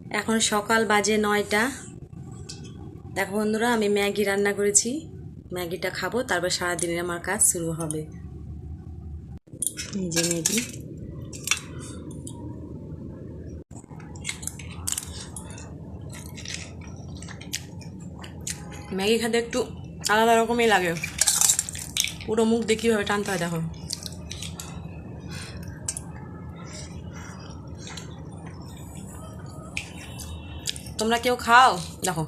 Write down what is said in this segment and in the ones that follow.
এখন সকাল বাজে নয়টা। দেখো বন্ধুরা, আমি ম্যাগি রান্না করেছি। ম্যাগিটা খাব, তারপর সারাদিনের আমার কাজ শুরু হবে। যে ম্যাগি। ম্যাগি খেতে একটু আলাদা রকমই লাগে। পুরো মুখ দিয়ে কীভাবে টানতে হয় দেখো। তোমরা কেউ খাও? দেখো।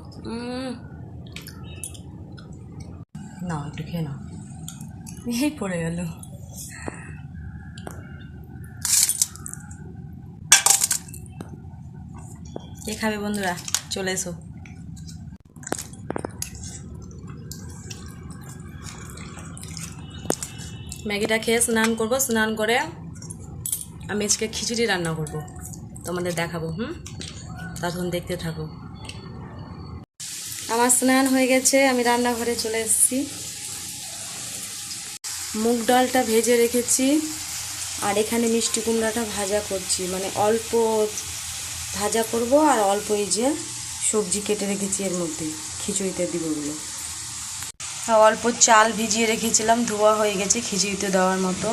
নাও একটু খেয়ে নাও। এই পড়ে গেল। কে খাবে বন্ধুরা? চলে এসো। ম্যাগিটা খেয়ে স্নান করব স্নান করে আমি আজকে খিচুড়ি রান্না করব। তোমাদের দেখাবো হুম? তখন দেখতে থাকো। আমার স্নান হয়ে গেছে, আমি রান্নাঘরে চলে এসেছি। মুগ ডালটা ভেজে রেখেছি, আর এখানে মিষ্টি কুমড়াটা ভাজা করছি। মানে অল্প ভাজা করব, আর অল্প এই যে সবজি কেটে রেখেছি এর মধ্যে, খিচুড়িতে দিব আর অল্প চাল ভিজিয়ে রেখেছিলাম, ধোয়া হয়ে গেছে খিচুড়িতে দেওয়ার মতো।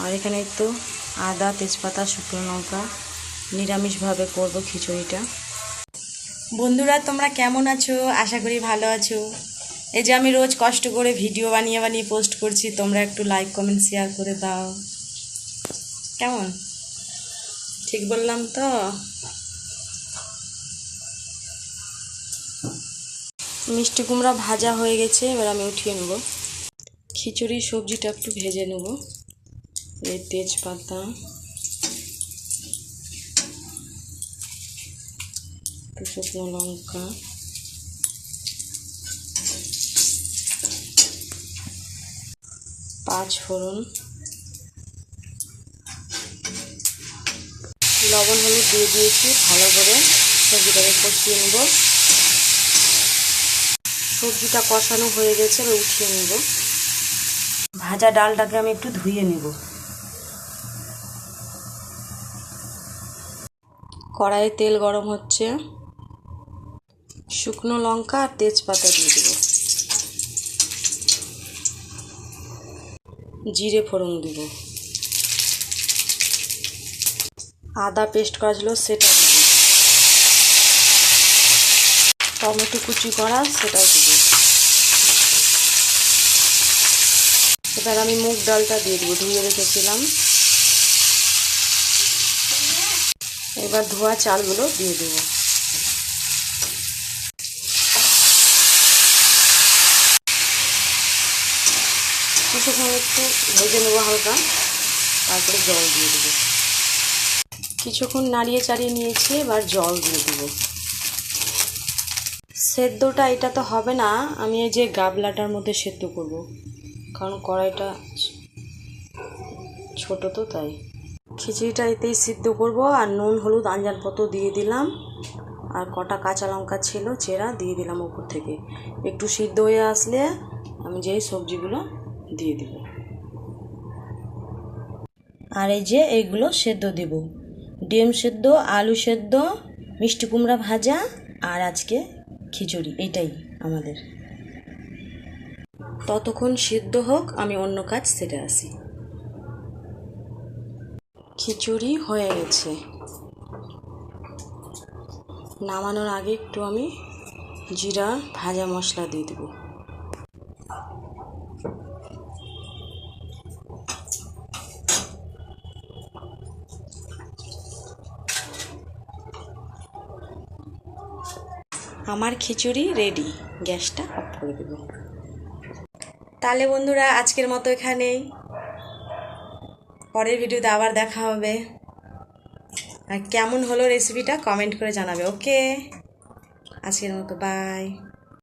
আর এখানে একটু আদা, তেজপাতা, শুকনো লঙ্কা নিরামিষভাবে করব খিচুড়িটা। বন্ধুরা, তোমরা কেমন আছো? আশা করি ভালো আছো। এই যে আমি রোজ কষ্ট করে ভিডিও বানিয়ে বানিয়ে পোস্ট করছি, তোমরা একটু লাইক, কমেন্ট, শেয়ার করে দাও। কেমন? ঠিক বললাম তো? মিষ্টি কুমড়া ভাজা হয়ে গেছে, এবার আমি উঠিয়ে নেব। খিচুড়ি সবজিটা একটু ভেজে নেব। এই তেজপাতা। একটু শুকনো লঙ্কা পাঁচ ফোড়ন লবণ হলুদ দিয়ে দিয়েছি, ভালো করে। সবজিটাকে কষিয়ে নেব। সবজিটা কষানো হয়ে গেছে, এবার উঠিয়ে নেব। ভাজা ডালটাকে আমি একটু ধুয়ে নেব। কড়াইয়ে তেল গরম হচ্ছে। শুকনো লঙ্কা আর তেজপাতা দিয়ে দেবো। জিরে ফোড়ন দেব। আদা পেস্ট করা ছিল সেটা দেব। টমেটো কুচি করা সেটাও দেব। এবার আমি মুগ ডালটা দিয়ে দেবো, ধুয়ে রেখেছিলাম। এবার ধোয়া চালগুলো দিয়ে দেবো। কিছুক্ষণ একটু ভেজে নেব হালকা। তারপরে জল দিয়ে দেবো। কিছুক্ষণ নাড়িয়ে চাড়িয়ে নিয়েছি, এবার জল দিয়ে দেবো। সেদ্ধটা এটা তো হবে না, আমি এই যে গাবলাটার মধ্যে সেদ্ধ করব। কারণ কড়াইটা ছোট তো তাই। খিচুড়িটা এতেই সিদ্ধ করব, আর নুন, হলুদ আঞ্জার পতো দিয়ে দিলাম। আর কটা কাঁচা লঙ্কা ছিল, চেরা দিয়ে দিলাম উপর থেকে। একটু সিদ্ধ হয়ে আসলে আমি যেই সবজিগুলো দিয়ে দেব। আর এই যে এইগুলো সেদ্ধ দেব। ডিম সেদ্ধ, আলু সেদ্ধ, মিষ্টি কুমড়া ভাজা আর আজকে খিচুড়ি, এটাই আমাদের। ততক্ষণ সিদ্ধ হোক, আমি অন্য কাজ সেরে আসি। খিচুড়ি হয়ে গেছে। নামানোর আগে একটু আমি জিরা, ভাজা মশলা দিয়ে দেবো। আমার খিচুড়ি রেডি গ্যাসটা অফ করে দেব। তাহলে বন্ধুরা, আজকের মতো এখানেই। পরের ভিডিওতে আবার দেখা হবে। আর কেমন হলো রেসিপিটা কমেন্ট করে জানাবে ওকে আজকের মতো বাই